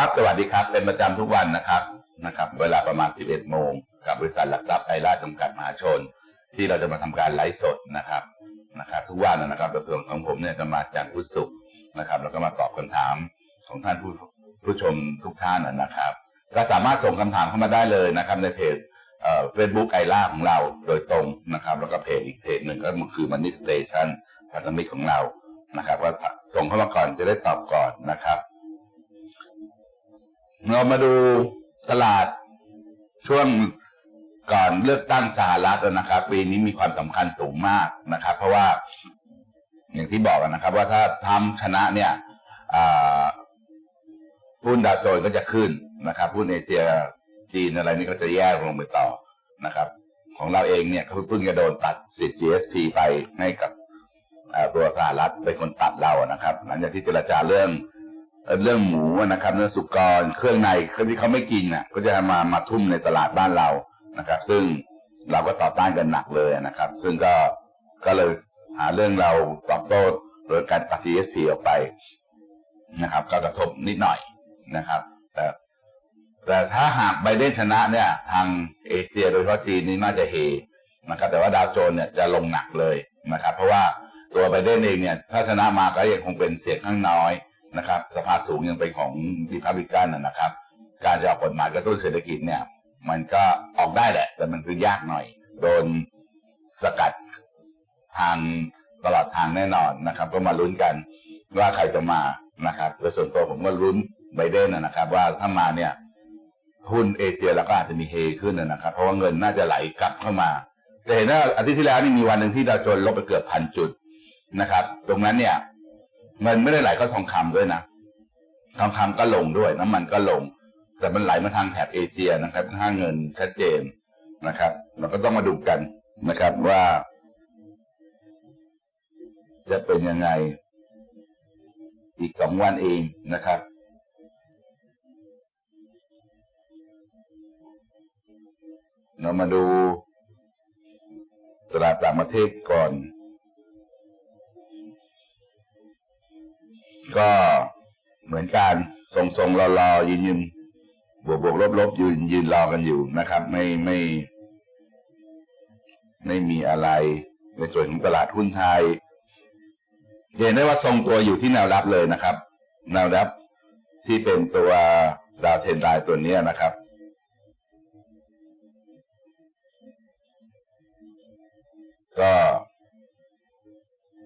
ครับ สวัสดีครับ เป็นประจำทุกวันนะครับนะครับ เวลาประมาณ 11 โมง กับบริษัทหลักทรัพย์ไทยราชจำกัดมหาชน ที่เราจะมาทำการไลฟ์สดนะครับนะครับ ทุกวันนะครับแต่ส่วนของผมเนี่ยจะมาจากพุธศุกร์นะครับ แล้วก็มาตอบคำถามของท่านผู้ผู้ชมทุกท่านนะครับ ก็สามารถส่งคำถามเข้ามาได้เลยนะครับ ในเพจเฟซบุ๊กไอล่าของเราโดยตรงนะครับ แล้วก็เพจอีกเพจหนึ่งก็คือมันนี่สเตชันพันธมิตรของเรานะครับก็ส่งเข้ามาก่อนจะได้ตอบก่อนนะครับ เรามาดูตลาดช่วงก่อนเลือกตั้งสหรัฐนะครับ ปีนี้มีความสำคัญสูงมากนะครับ เพราะว่า อย่างที่บอกนะครับ ว่าถ้าทำชนะเนี่ยหุ้นดาวโจนก็จะขึ้นนะครับหุ้นเอเชียจีนอะไรนี่ก็จะแย่ลงไปต่อนะครับ ของเราเองเนี่ยเพิ่งจะโดนตัดสิทธิ์ GSP ไปให้กับตัวสหรัฐเป็นคนตัดเรานะครับ หลังจากที่เจรจาเรื่อง เรื่องหมูนะครับเนื้องสุกรเครื่องในเครื่องที่เขาไม่กินน่ะก็จะมามาทุ่มในตลาดบ้านเรานะครับ ซึ่งเราก็ต่อต้านกันหนักเลยนะครับ ซึ่งก็ก็เลยหาเรื่องเราตอบโต้โดยการตัด GSP ออกไปนะครับ ก็กระทบนิดหน่อยนะครับ แต่แต่ถ้าหากไบเดนชนะเนี่ย ทางเอเชียโดยเฉพาะจีนนี่น่าจะเฮนะครับ แต่ว่าดาวโจนเนี่ยจะลงหนักเลยนะครับ เพราะว่าตัวไบเดนเองเนี่ย ถ้าชนะมาก็ยังคงเป็นเสียงข้างน้อย นะครับสภาสูงยังเป็นของดีพับลิกันนะครับ การจะออกกฎหมายกระตุ้นเศรษฐกิจเนี่ย มันก็ออกได้แหละ แต่มันคือยากหน่อย โดนสกัดทางตลอดทางแน่นอนนะครับ ก็มาลุ้นกันว่าใครจะมานะครับโดยส่วนตัวผมก็ลุ้นไบเดนนะครับ ว่าถ้ามาเนี่ยหุ้นเอเชียเราก็อาจจะมีเฮขึ้นนะครับ เพราะว่าเงินน่าจะไหลกลับเข้ามาจะเห็นว่าอาทิตย์ที่แล้วนี่มีวันหนึ่งที่ดาวโจนส์ลบไปเกือบพันจุดนะครับ ตรงนั้นเนี่ย เงินไม่ได้ไหลเข้าทองคำด้วยนะทองคำก็ลงด้วย น้ำมันก็ลง แต่มันไหลมาทางแถบเอเชียนะครับค่าเงินชัดเจนนะครับ เราก็ต้องมาดูกันนะครับว่า จะเป็นยังไง อีกสองวันเองนะครับเรามาดูตลาดต่างประเทศก่อน ก็เหมือนการทรงทรงรอรอยืนยืนบวกบวกลบลบยืนยืนรอกันอยู่นะครับ ไม่ไม่ ไม่มีอะไร ในส่วนของตลาดหุ้นไทยเห็นได้ว่าทรงตัวอยู่ที่แนวรับเลยนะครับ แนวรับที่เป็นตัวดาวเทนไลน์ตัวนี้นะครับก็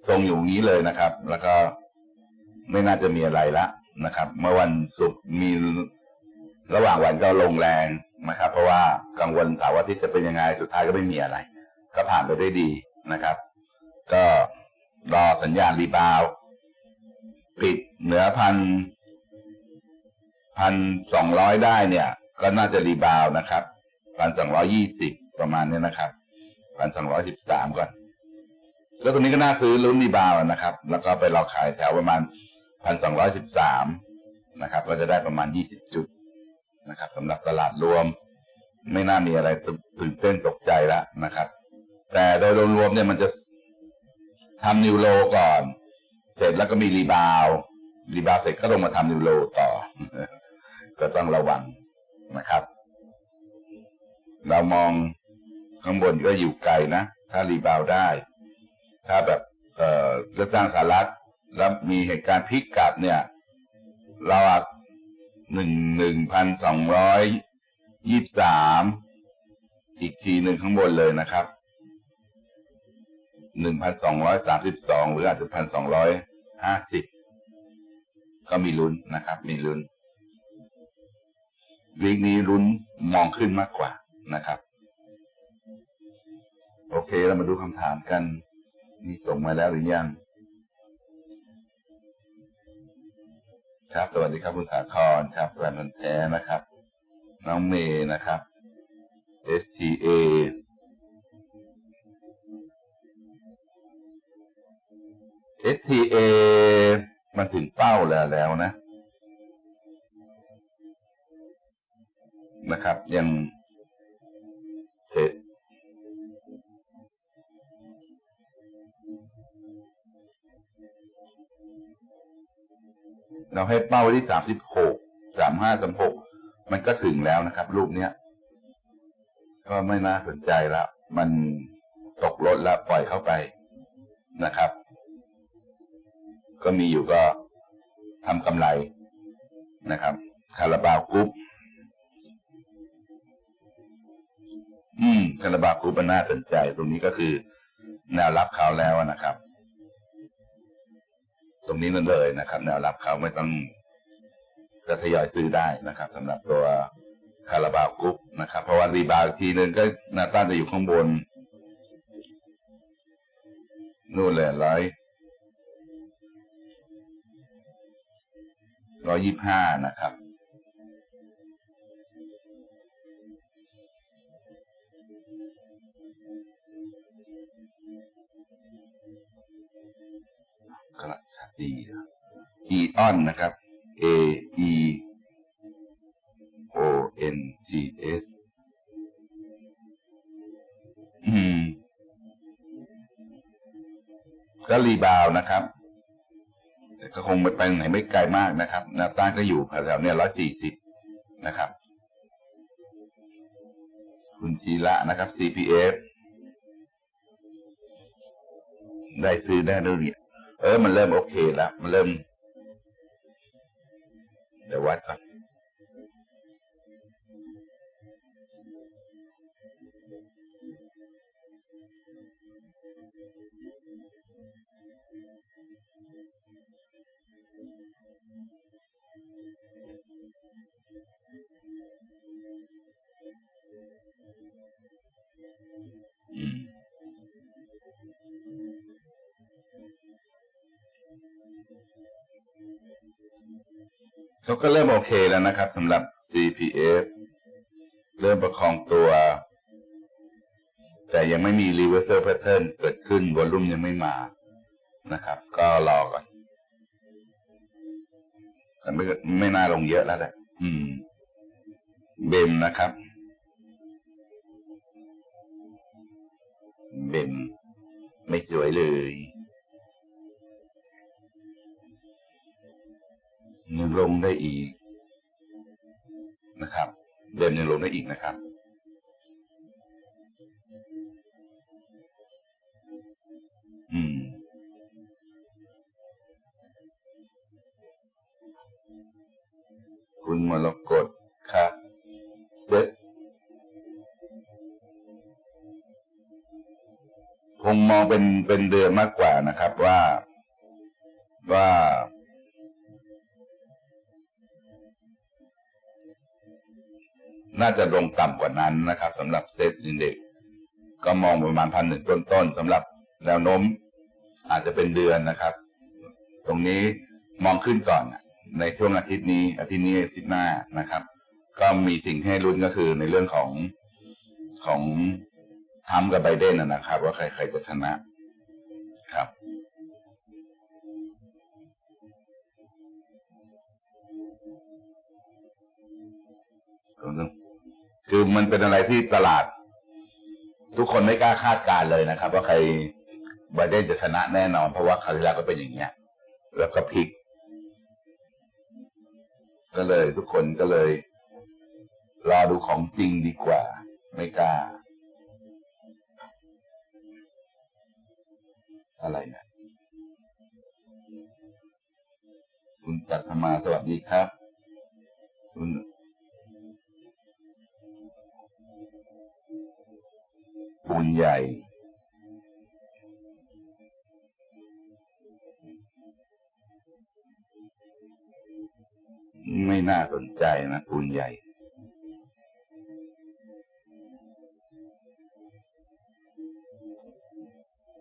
ทรงอยู่งี้เลยนะครับ แล้วก็ ไม่น่าจะมีอะไรละนะครับ เมื่อวันศุกร์มีระหว่างวันก็ลงแรงนะครับ เพราะว่ากังวลเสาร์อาทิตย์จะเป็นยังไงสุดท้ายก็ไม่มีอะไร ก็ผ่านไปได้ดีนะครับ ก็รอสัญญาณรีบาว ปิดเหนือพันพันสองร้อยได้เนี่ย ก็น่าจะรีบาวนะครับพันสองร้อยี่สิบประมาณนี้นะครับพันสองร้อยสิบสามก่อน แล้วตรงนี้ก็น่าซื้อลุ้นรีบาวนะครับ แล้วก็ไปรอขายแถวประมาณ พันสองร้อยสิบสามนะครับ ก็จะได้ประมาณยี่สิบจุดนะครับสำหรับตลาดรวม ไม่น่ามีอะไรตื่นเต้นตกใจแล้วนะครับ แต่โดยรวมๆเนี่ยมันจะทำนิวโลก่อน เสร็จแล้วก็มีรีบาวรีบาวเสร็จก็ลงมาทำนิวโลต่อ ก็ต้องระวังนะครับ เรามองข้างบนก็อยู่ไกลนะ ถ้ารีบาวได้ ถ้าแบบ เอ่อเลือกตั้งสหรัฐ แล้วมีเหตุการณ์พลิกกลับเนี่ย เราหนึ่งหนึ่งพันสองร้อยยี่สามอีกทีหนึ่งข้างบนเลยนะครับหนึ่งพันสองร้อยสามสิบสองหรืออาจจะพันสองร้อยห้าสิบก็มีลุ้นนะครับ มีลุ้นวีคนี้ลุ้นมองขึ้นมากกว่านะครับ โอเคเรามาดูคำถามกันมีส่งมาแล้วหรือยัง ครับ สวัสดีครับคุณสาครครับแฟนพันแท้นะครับ น้องเมย์นะครับ STA STA มันถึงเป้าแล้วแล้วนะ นะครับ ยังเสร็จ เราให้เป้าไว้ที่สามสิบหกสามห้าสามหกมันก็ถึงแล้วนะครับ รูปเนี้ยก็ไม่น่าสนใจแล้วมันตกรถแล้วปล่อยเข้าไปนะครับ ก็มีอยู่ก็ทำกำไรนะครับคาราบาวกรุ๊ปอืมคาราบาวกรุ๊ปมันน่าสนใจ ตรงนี้ก็คือแนวรับเขาแล้วนะครับ ตรงนี้นั่นเลยนะครับ แนวรับเขาไม่ต้องจะทยอยซื้อได้นะครับสำหรับตัวคาราบาวกรุ๊ปนะครับ เพราะว่ารีบาวด์อีกทีนึงก็นาต้านจะอยู่ข้างบน นู่นแหละร้อยร้อยยี่ห้านะครับ ออนนะครับ A E O N T S อืม ก็รีบาวนะครับ แต่ก็คงไปไปไหนไม่ไกลมากนะครับแนวต้านก็อยู่แถวๆเนี่ยร้อยสี่สิบนะครับ คุณทีละนะครับ CPF ได้ซื้อได้ด้วยเนี่ยเออ มันเริ่มโอเคแล้ว มันเริ่ม เดี๋ เขาก็เริ่มโอเคแล้วนะครับสำหรับ CPF เริ่มประคองตัว แต่ยังไม่มี reversal pattern เกิดขึ้นวอลุ่มยังไม่มานะครับ ก็รอก่อนแต่ไม่ไม่น่าลงเยอะแล้วแหละอืม เบมนะครับ เบมไม่สวยเลย ลงได้อีกนะครับ เดินยังลงได้อีกนะครับ อืม คุณมรกตครับเซ็ตคงมองเป็นเป็นเดือนมากกว่านะครับว่าว่า น่าจะลงต่ำกว่านั้นนะครับสำหรับเซตอินเด็กก็มองประมาณพันหนึ่งต้นๆสำหรับแนวโน้มอาจจะเป็นเดือนนะครับ ตรงนี้มองขึ้นก่อนในช่วงอาทิตย์นี้ อาทิตย์นี้อาทิตย์หน้านะครับ ก็มีสิ่งให้ลุ้นก็คือในเรื่องของของทรัมกับไบเดนนะครับ ว่าใครใครจะชนะครับ คือมันเป็นอะไรที่ตลาด ทุกคนไม่กล้าคาดการณ์เลยนะครับ ว่าใครไบเดนจะชนะแน่นอน เพราะว่าคราวที่แล้วก็เป็นอย่างเงี้ยแล้วก็พลิก ก็เลย ทุกคนก็เลย รอดูของจริงดีกว่า ไม่กล้า อะไรนะคุณตัดมาสวัสดีครับ คุณ ปูนใหญ่ ไม่น่าสนใจนะปูนใหญ่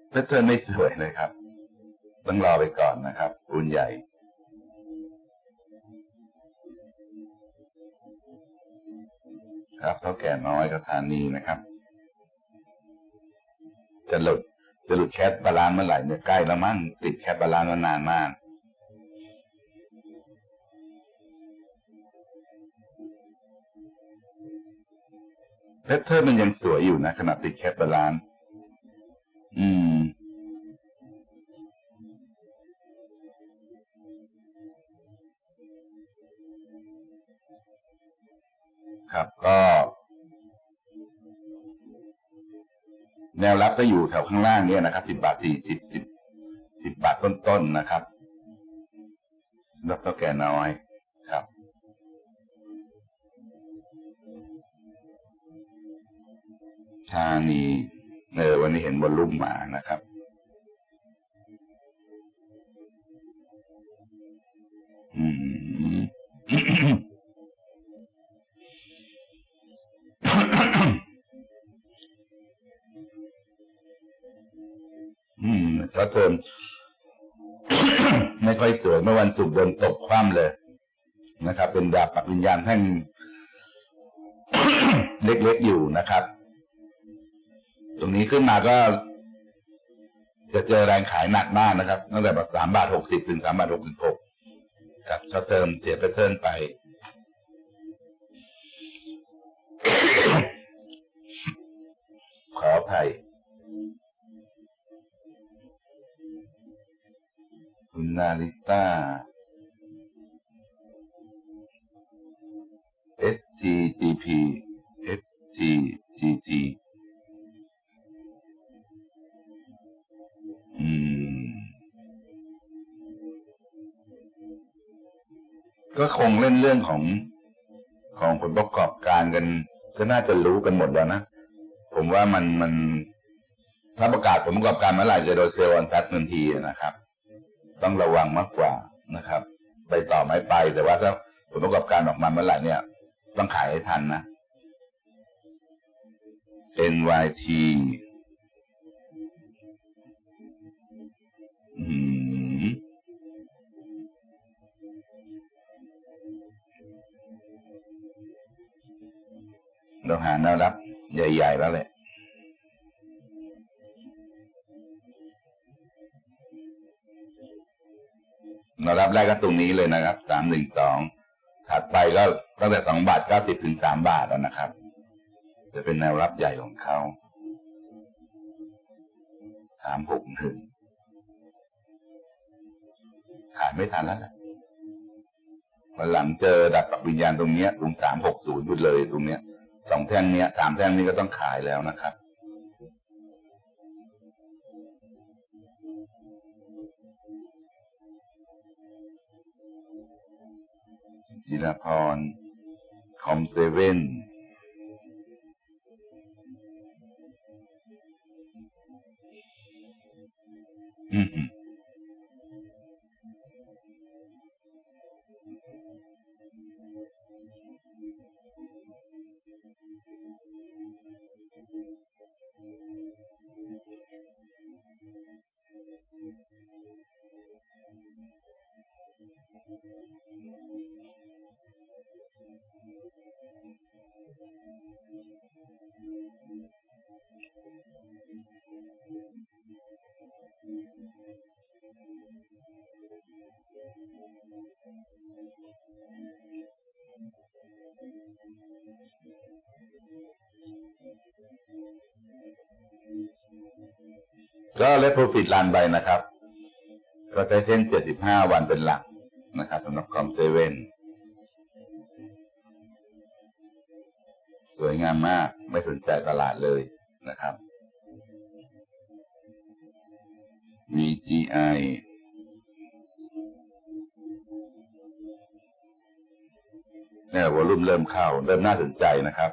แพทเทิร์นไม่สวยเลยครับ ต้องรอไปก่อนนะครับปูนใหญ่ครับเท่าแก่น้อยกับธานีนะครับ จะหลุดจะหลุดแคทบาลานเมื่อไหร่เนี่ยใกล้แล้วมั้งติดแคทบาลานมานานมากแพทเทิร์นมันยังสวยอยู่นะขณะติดแคทบาลานอืม ครับก็ แนวรับก็อยู่แถวข้างล่างเนี่ยนะครับสิบบาทสี่สิบสิบสิบบาทต้นๆนะครับ รับเท่าแก่น้อยครับธานีเออวันนี้เห็นบอลลุ่มมานะครับ อืม อืมชัดเจนไม่ค่อยสวยเมื่อวันศุกร์โดนตบคว่ำเลยนะครับ เป็นดาบปักวิญญาณแท่งเล็กๆอยู่นะครับ ตรงนี้ขึ้นมาก็จะเจอแรงขายหนักมากนะครับ ตั้งแต่แบบสามบาทหกสิบถึงสามบาทหกสิบหกครับช็อตเทอมเสียแพทเทิร์นไป ขออภัย คุณนาริต้า STGP STGT อืม ก็คงเล่นเรื่องของของผลประกอบการกัน ก็น่าจะรู้กันหมดแล้วนะ ผมว่ามันมัน ถ้าประกาศผลประกอบการเมื่อไหร่จะโดนเซลล์วันแฟตทันทีนะครับ ต้องระวังมากกว่านะครับ ไปต่อไม่ไป แต่ว่าถ้าผลประกอบการออกมาเมื่อไหร่เนี่ย ต้องขายให้ทันนะ NYT อืมเราหาแนวรับใหญ่ ๆ แล้วแหละ แนวรับแรกก็ตรงนี้เลยนะครับสามหนึ่งสองถัดไปก็ตั้งแต่สองบาทเก้าสิบถึงสามบาทแล้วนะครับ จะเป็นแนวรับใหญ่ของเขาสามหกหนึ่งขายไม่ทันแล้วแหละวันหลังเจอดับปักวิญญาณตรงเนี้ยตรงสามหกศูนย์อยู่เลยตรงเนี้ยสองแท่งเนี้ยสามแท่งนี้ก็ต้องขายแล้วนะครับ จิรพร คอมเซเว่น อืม ก็เล t โปรฟิตลันไปนะครับ ก็ใช้เส้น 75 วันเป็นหลักนะครับสำหรับคอมเซเว่นสวยงามมากไม่สนใจตลาดเลยนะครับ VGI เนี่ยวอลุ่มเริ่มเข้า เริ่มน่าสนใจนะครับ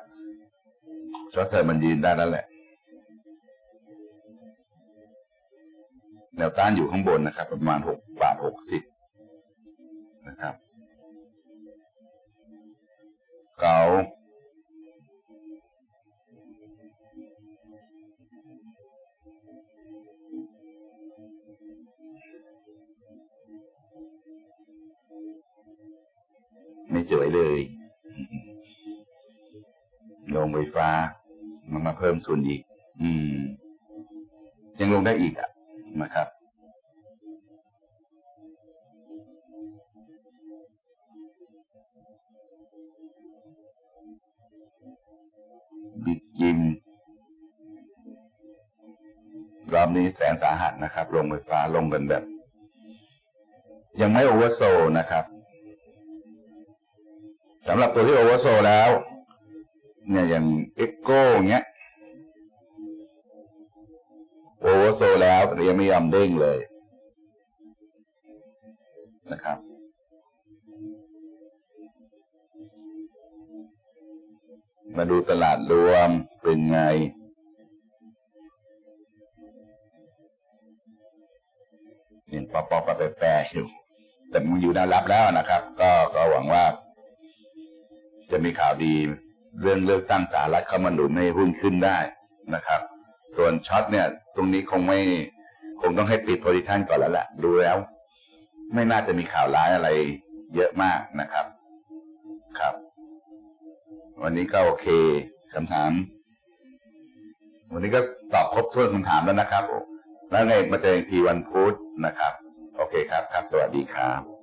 ชอตเทอร์มันยืนได้แล้วแหละ แนวต้านอยู่ข้างบนนะครับ ประมาณหกบาทหกสิบนะครับ เกาไม่สวยเลย ลงไฟฟ้า มันมาเพิ่มทุนอีก อืม ยังลงได้อีกอะ นะครับบิดยินรอบนี้แสนสาหัสนะครับ ลงไฟฟ้าลงกันแบบ ยังไม่โอเวอร์โซนะครับสำหรับตัวที่โอเวอร์โซแล้ว เนี่ยอย่างเอ็กโก้เงี้ย โอเวอร์โซแล้วแต่ยังไม่ยอมเด้งเลยนะครับ มาดูตลาดรวมเป็นไง ยังปอปอปแปรอยู่ แต่มันอยู่แนวรับแล้วนะครับ ก็ก็หวังว่า จะมีข่าวดีเรื่องเลือกตั้งสหรัฐเข้ามาหนุนให้หุ้นขึ้นได้นะครับ ส่วนช็อตเนี่ย ตรงนี้คงไม่คงต้องให้ปิดโพซิชันก่อนแล้วแหละดูแล้ว ไม่น่าจะมีข่าวร้ายอะไรเยอะมากนะครับ ครับ วันนี้ก็โอเคคำถาม วันนี้ก็ตอบครบถ้วนคำถามแล้วนะครับ แล้วไงมาเจออีกทีวันพุธนะครับ โอเคครับ ครับ สวัสดีครับ